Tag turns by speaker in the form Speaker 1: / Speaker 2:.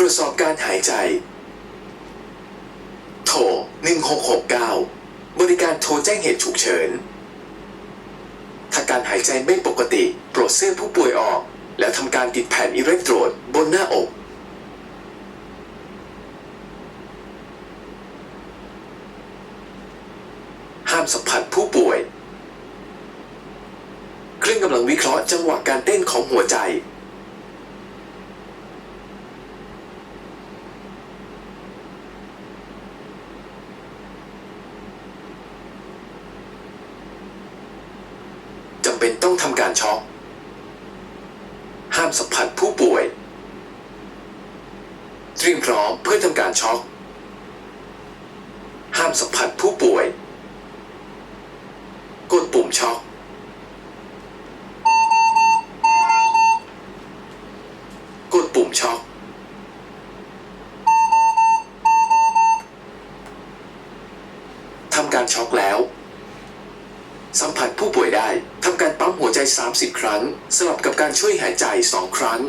Speaker 1: รวจสอบการหายใจ โทร 1669 บริการโทรแจ้งเหตุฉุกเฉิน ถ้าการหายใจไม่ปกติโปรดเสื้อผู้ป่วยออก แล้วทำการติดแผ่นอิเล็กโทรดบนหน้าอกห้ามสัมผัสผู้ป่วย เครื่องกำลังวิเคราะห์จังหวะการเต้นของหัวใจ จำเป็น ต้องทำการช็อกห้ามสัมผัสผู้ป่วย เตรียมพร้อมเพื่อทำการช็อกห้ามสัมผัสผู้ป่วย กดปุ่มช็อกกดปุ่มช็อกทำการช็อกแล้ว สัมผัสผู้ป่วยได้ทำการปั๊มหัวใจ 30 ครั้ง สลับกับการช่วยหายใจ 2 ครั้ง